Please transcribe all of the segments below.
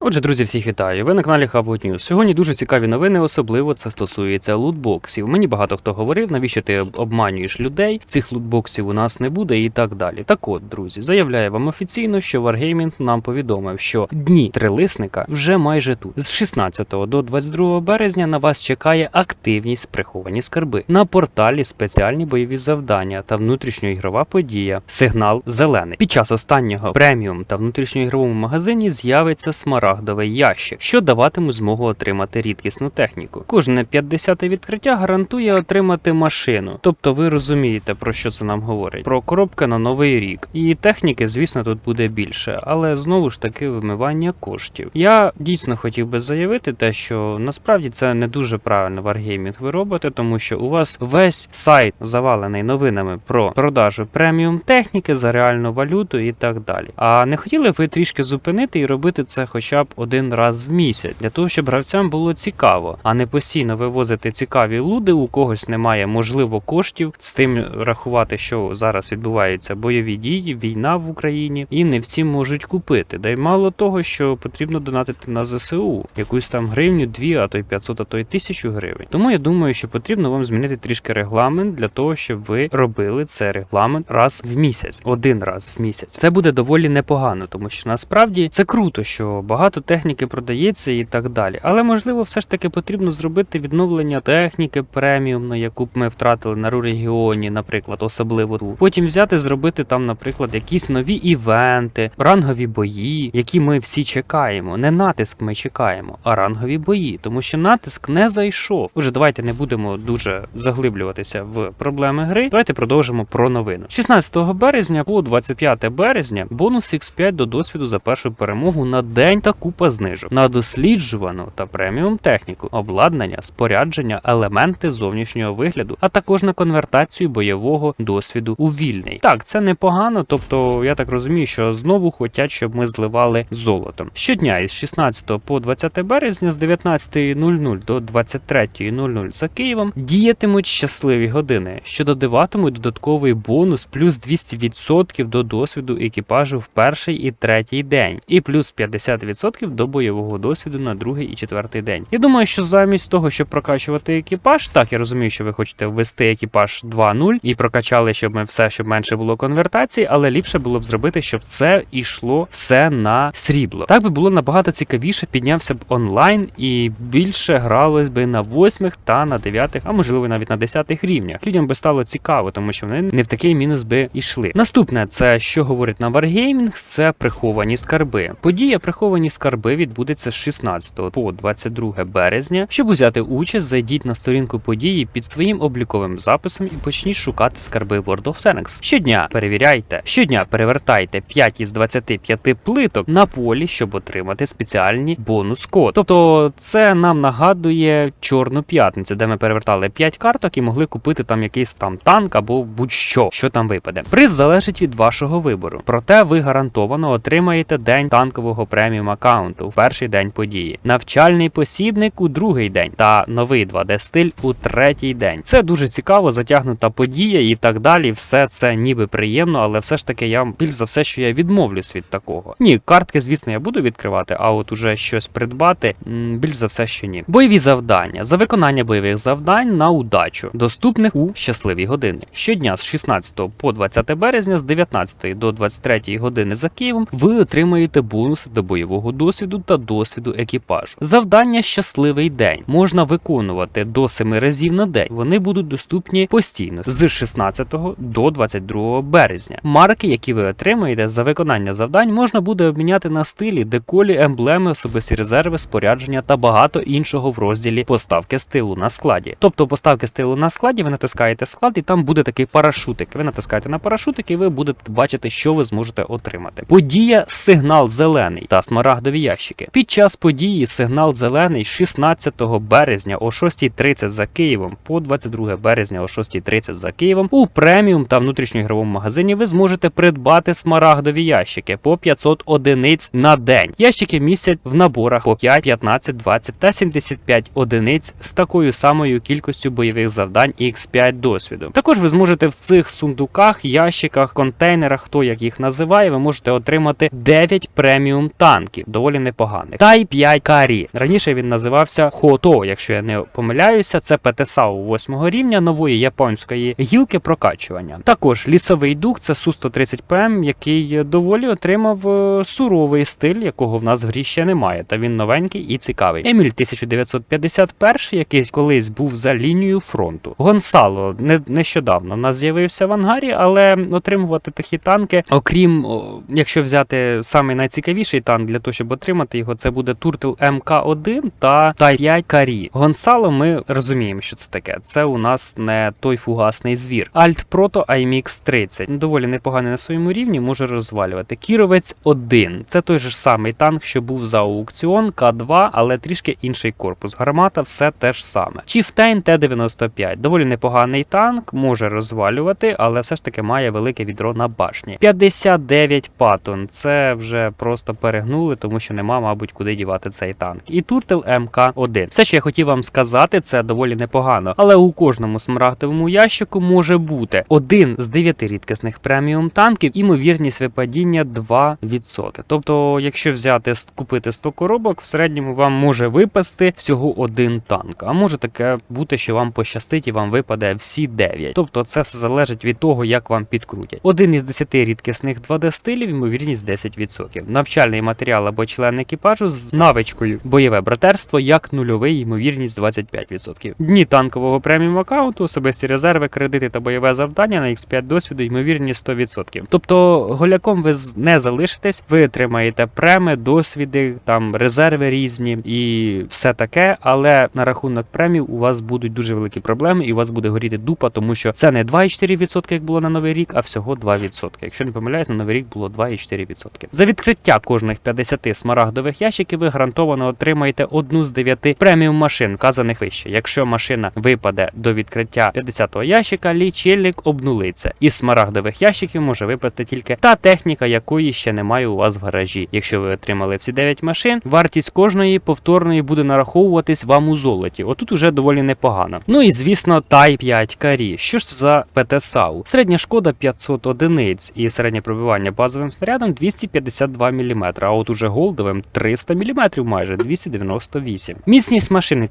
Отже, друзі, всіх вітаю. Ви на каналі Хабот News. Сьогодні дуже цікаві новини, особливо це стосується лутбоксів. Мені багато хто говорив, навіщо ти обманюєш людей, цих лутбоксів у нас не буде і так далі. Так от, друзі, заявляю вам офіційно, що Wargaming нам повідомив, що дні трилисника вже майже тут. З 16 до 22 березня на вас чекає активність приховані скарби. На порталі спеціальні бойові завдання та внутрішньоігрова подія. Сигнал зелений. Під час останнього преміум та внутрішньоігровому магазині з'явиться смарагдовий ящик, що даватиме змогу отримати рідкісну техніку. Кожне 50-те відкриття гарантує отримати машину. Тобто ви розумієте, про що це нам говорить. Про коробки на новий рік. І техніки, звісно, тут буде більше, але знову ж таки вимивання коштів. Я дійсно хотів би заявити те, що насправді це не дуже правильно Wargaming ви робите, тому що у вас весь сайт завалений новинами про продажу преміум техніки за реальну валюту і так далі. А не хотіли б ви трішки зупинити і робити це хоча б один раз в місяць, для того, щоб гравцям було цікаво, а не постійно вивозити цікаві луди, у когось немає можливо коштів з тим рахувати, що зараз відбуваються бойові дії, війна в Україні, і не всі можуть купити. Да й мало того, що потрібно донатити на ЗСУ якусь там гривню, дві, а то й 500, а то й тисячу гривень. Тому я думаю, що потрібно вам змінити трішки регламент для того, щоб ви робили це регламент раз в місяць, один раз в місяць. Це буде доволі непогано, тому що насправді це круто, що багато техніки продається і так далі. Але можливо, все ж таки потрібно зробити відновлення техніки преміумної, яку б ми втратили на регіоні, наприклад, особливо тут. Потім взяти, зробити там, наприклад, якісь нові івенти, рангові бої, які ми всі чекаємо. Не натиск ми чекаємо, а рангові бої, тому що натиск не зайшов. Уже давайте не будемо дуже заглиблюватися в проблеми гри. Давайте продовжимо про новину. 16 березня по 25 березня бонус X5 до досвіду за першу перемогу на день та купа знижок на досліджувану та преміум техніку, обладнання, спорядження, елементи зовнішнього вигляду, а також на конвертацію бойового досвіду у вільний. Так, це непогано. Тобто, я так розумію, що знову хочуть, щоб ми зливали золотом. Щодня із 16 по 20 березня з 19.00 до 23.00 за Києвом діятимуть щасливі години, що додаватимуть додатковий бонус плюс 200% до досвіду екіпажу в перший і третій день, і плюс 50% до бойового досвіду на другий і четвертий день. Я думаю, що замість того, щоб прокачувати екіпаж, так я розумію, що ви хочете ввести екіпаж 2.0 і прокачали, щоб ми все, щоб менше було конвертацій, але ліпше було б зробити, щоб це йшло все на срібло. Так би було набагато цікавіше, піднявся б онлайн і більше гралось би на восьмих та на дев'ятих, а можливо навіть на десятих рівнях. Людям би стало цікаво, тому що вони не в такий мінус би йшли. Наступне, це що говорить на Wargaming, це приховані скарби. Подія приховані скарби відбудеться з 16 по 22 березня. Щоб узяти участь, зайдіть на сторінку події під своїм обліковим записом і почніть шукати скарби World of Tanks. Щодня перевіряйте, щодня перевертайте 5 із 25 плиток на полі, щоб отримати спеціальні бонус-код. Тобто, це нам нагадує Чорну п'ятницю, де ми перевертали 5 карток і могли купити там якийсь там танк або будь-що, що там випаде. Приз залежить від вашого вибору. Проте ви гарантовано отримаєте день танкового преміум аккаунту в перший день події, навчальний посібник у другий день та новий 2D стиль у третій день. Це дуже цікаво, затягнута подія і так далі. Все це ніби приємно, але все ж таки я більш за все, що я відмовлюсь від такого. Ні, картки, звісно, я буду відкривати, а от уже щось придбати більш за все, що ні. Бойові завдання за виконання бойових завдань на удачу, доступних у щасливі години. Щодня з 16 по 20 березня з 19 до 23 години за Києвом ви отримаєте бонуси до бойового бойового досвіду та досвіду екіпажу. Завдання щасливий день можна виконувати до 7 разів на день. Вони будуть доступні постійно з 16 до 22 березня. Марки, які ви отримаєте за виконання завдань, можна буде обміняти на стилі, деколі, емблеми, особисті резерви, спорядження та багато іншого в розділі поставки стилу на складі. Тобто поставки стилу на складі, ви натискаєте склад, і там буде такий парашутик. Ви натискаєте на парашутик, і ви будете бачити, що ви зможете отримати. Подія сигнал зелений та смарагдові ящики. Під час події сигнал зелений 16 березня о 6.30 за Києвом по 22 березня о 6.30 за Києвом у преміум та внутрішньоігровому магазині ви зможете придбати смарагдові ящики по 500 одиниць на день. Ящики містять в наборах по 5, 15, 20 та 75 одиниць з такою самою кількістю бойових завдань і X5 досвіду. Також ви зможете в цих сундуках, ящиках, контейнерах, хто як їх називає, ви можете отримати 9 преміум танків, доволі непоганих. Та й 5 карі. Раніше він називався Хото, якщо я не помиляюся, це ПТСАУ 8 рівня нової японської гілки прокачування. Також лісовий дух це Су-130 ПМ, який доволі отримав е, суровий стиль, якого в нас в грі ще немає. Та він новенький і цікавий. Еміль 1951, який колись був за лінією фронту. Гонсало не, нещодавно в нас з'явився в ангарі, але отримувати такі танки, окрім якщо взяти найцікавіший танк для того, щоб отримати його, це буде Туртл МК1 та Тай-5 Карі. Гонсало, ми розуміємо, що це таке. Це у нас не той фугасний звір. Альт Прото IMX 30 доволі непоганий на своєму рівні, може розвалювати. Кіровець 1 це той же самий танк, що був за аукціон К2, але трішки інший корпус. Гармата все те ж саме. Чіфтейн Т-95 доволі непоганий танк, може розвалювати, але все ж таки має велике відро на башні. 59 патон. Це вже просто перегнули, тому що нема, мабуть, куди дівати цей танк. І Туртел МК-1. Все, що я хотів вам сказати, це доволі непогано. Але у кожному смарагдовому ящику може бути один з дев'яти рідкісних преміум танків, імовірність випадіння 2%. Тобто, якщо взяти купити 100 коробок, в середньому вам може випасти всього один танк. А може таке бути, що вам пощастить і вам випаде всі 9. Тобто це все залежить від того, як вам підкрутять. Один із 10 рідкісних 2D стилів, ймовірність 10%. Навчальний матеріал або член екіпажу з навичкою бойове братерство як нульовий, ймовірність 25%. Дні танкового преміум аккаунту, особисті резерви, кредити та бойове завдання на X5 досвіду, ймовірність 100%. Тобто голяком ви не залишитесь, ви отримаєте преми, досвіди, там резерви різні і все таке. Але на рахунок премій у вас будуть дуже великі проблеми, і у вас буде горіти дупа, тому що це не 2,4%, як було на новий рік, а всього 2%. Якщо не помиляюсь, на новий рік було 2,4%. За відкриття кожних 50 смарагдових ящиків ви гарантовано отримаєте одну з 9 преміум машин, вказаних вище. Якщо машина випаде до відкриття 50-го ящика, лічильник обнулиться. Із смарагдових ящиків може випасти тільки та техніка, якої ще немає у вас в гаражі. Якщо ви отримали всі 9 машин, вартість кожної повторної буде нараховуватись вам у золоті. Отут уже доволі непогано. Ну і звісно, Тай 5 карі. Що ж за ПТСАУ? Середня шкода 500 одиниць і середнє пробивання базовим снарядом 252 мм, а от уже голдовим 300 мм майже 298. Міцність машини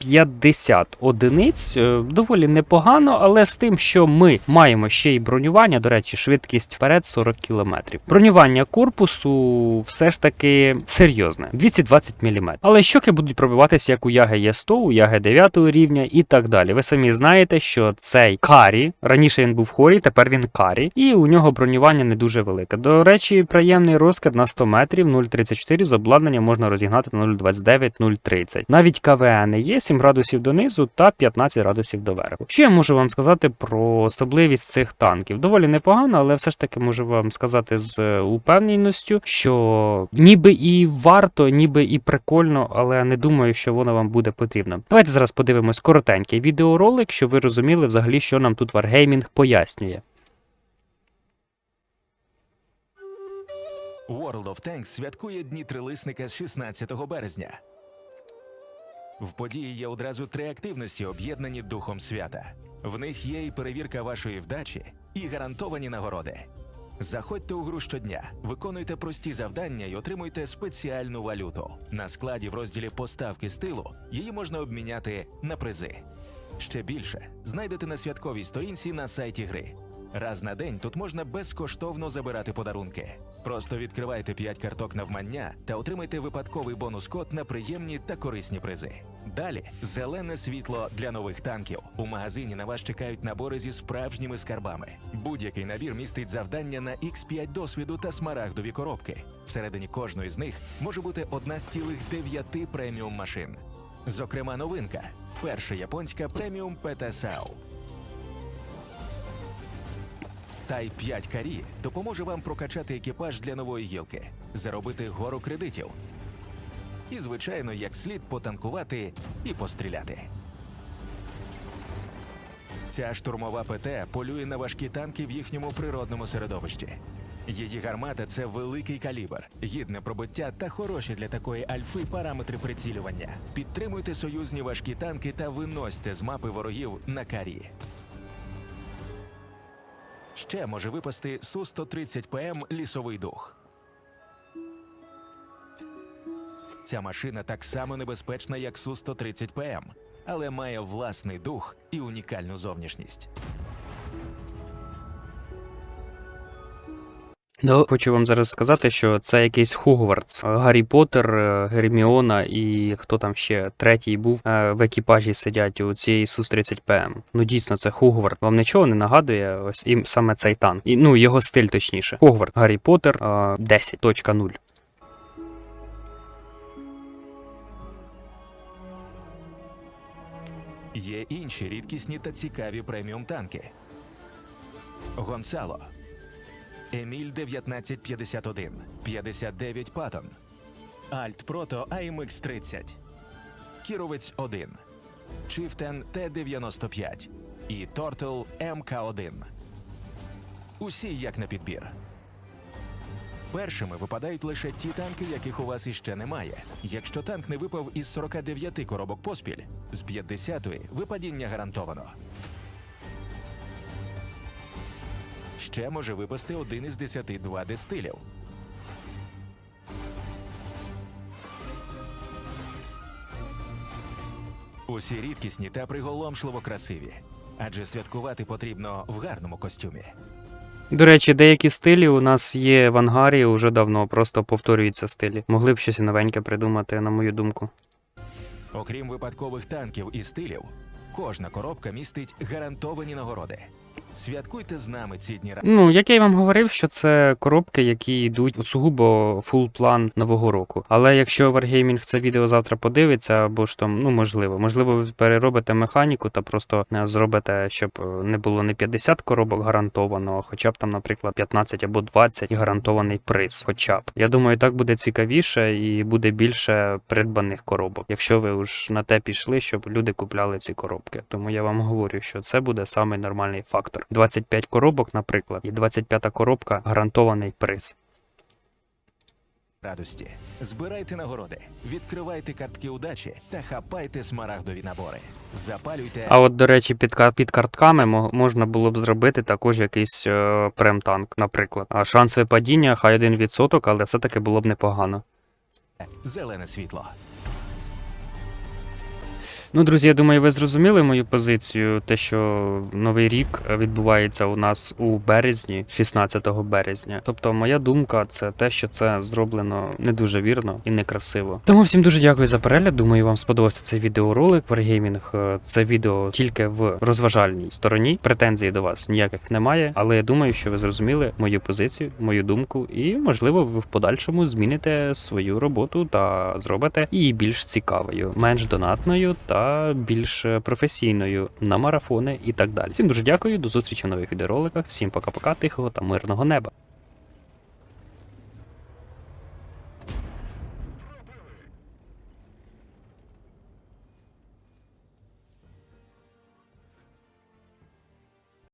1250 одиниць. е, Доволі непогано, але з тим, що ми маємо ще й бронювання, до речі, швидкість вперед 40 км. Бронювання корпусу все ж таки серйозне 220 мм. Але щоки будуть пробиватися як у Яги Є100, у Яги 9 рівня і так далі. Ви самі знаєте, що цей карі раніше він був хорі, тепер він карі, і у нього бронювання не дуже велике. До речі, приємний розкид на 100 метрів 0,34 з обладнання можна розігнати на 0,29-0,30. Навіть КВН є 7 градусів донизу та 15 градусів доверху. Що я можу вам сказати про особливість цих танків? Доволі непогано, але все ж таки можу вам сказати з е, упевненістю, що ніби і варто, ніби і прикольно, але не думаю, що воно вам буде потрібно. Давайте зараз подивимось коротенький відеоролик, щоб ви розуміли взагалі, що нам тут Wargaming пояснює. World of Tanks святкує Дні трилисника з 16 березня. В події є одразу три активності, об'єднані духом свята. В них є і перевірка вашої вдачі, і гарантовані нагороди. Заходьте у гру щодня, виконуйте прості завдання і отримуйте спеціальну валюту. На складі в розділі поставки стилу її можна обміняти на призи. Ще більше знайдете на святковій сторінці на сайті гри. Раз на день тут можна безкоштовно забирати подарунки. Просто відкривайте 5 карток навмання та отримайте випадковий бонус-код на приємні та корисні призи. Далі зелене світло для нових танків. У магазині на вас чекають набори зі справжніми скарбами. Будь-який набір містить завдання на X5 досвіду та смарагдові коробки. Всередині кожної з них може бути одна з цілих дев'яти преміум машин. Зокрема, новинка перша японська преміум ПТСАУ. Тай 5 карі допоможе вам прокачати екіпаж для нової гілки, заробити гору кредитів. І, звичайно, як слід потанкувати і постріляти. Ця штурмова ПТ полює на важкі танки в їхньому природному середовищі. Її гармата це великий калібр, гідне пробиття та хороші для такої альфи параметри прицілювання. Підтримуйте союзні важкі танки та виносьте з мапи ворогів на карі. Ще може випасти Су-130 ПМ лісовий дух. Ця машина так само небезпечна, як Су-130 ПМ, але має власний дух і унікальну зовнішність. Ну, хочу вам зараз сказати, що це якийсь Хогвартс. Гаррі Поттер, е, Герміона і хто там ще третій був е, в екіпажі сидять у цієї Сус-30 ПМ. Ну дійсно, це Хогвартс. Вам нічого не нагадує? Ось і саме цей танк. І, ну, його стиль точніше. Хогвартс, Гаррі Поттер е, 10.0. Є інші рідкісні та цікаві преміум танки. Гонсало. Еміль 1951, 59 Паттон. Альт Прото AMX 30. Кіровець 1. Чифтен Т-95 і Тортл МК-1. Усі як на підбір. Першими випадають лише ті танки, яких у вас іще немає. Якщо танк не випав із 49 коробок поспіль, з 50-ї випадіння гарантовано. Ще може випасти один із 10 2D стилів. Усі рідкісні та приголомшливо красиві. Адже святкувати потрібно в гарному костюмі. До речі, деякі стилі у нас є в ангарі уже давно, просто повторюються стилі. Могли б щось новеньке придумати, на мою думку. Окрім випадкових танків і стилів, кожна коробка містить гарантовані нагороди. Святкуйте з нами ці дні Ну, як я й вам говорив, що це коробки, які йдуть у сугубо фул план нового року. Але якщо Wargaming це відео завтра подивиться, або ж там, ну можливо, можливо, ви переробите механіку та просто е, зробите, щоб е, не було не 50 коробок гарантовано, а хоча б там, наприклад, 15 або 20 і гарантований приз. Хоча б я думаю, так буде цікавіше і буде більше придбаних коробок, якщо ви уж на те пішли, щоб люди купляли ці коробки. Тому я вам говорю, що це буде самий нормальний фактор. 25 коробок, наприклад, і 25 коробка гарантований приз. радості. Збирайте нагороди, відкривайте картки удачі та хапайте смарагдові набори. Запалюйте А от, до речі, під, під картками можна було б зробити також якийсь е, прем-танк, наприклад. А шанс випадіння хай 1%, але все-таки було б непогано. зелене світло. Ну, друзі, я думаю, ви зрозуміли мою позицію. Те, що новий рік відбувається у нас у березні, 16 березня. Тобто, моя думка це те, що це зроблено не дуже вірно і некрасиво. Тому всім дуже дякую за перегляд. Думаю, вам сподобався цей відеоролик. Е, Це відео тільки в розважальній стороні. Претензій до вас ніяких немає. Але я думаю, що ви зрозуміли мою позицію, мою думку, і можливо, ви в подальшому зміните свою роботу та зробите її більш цікавою, менш донатною та більш е, професійною на марафони і так далі. Всім дуже дякую, до зустрічі в нових відеороликах. Всім пока-пока, тихого та мирного неба.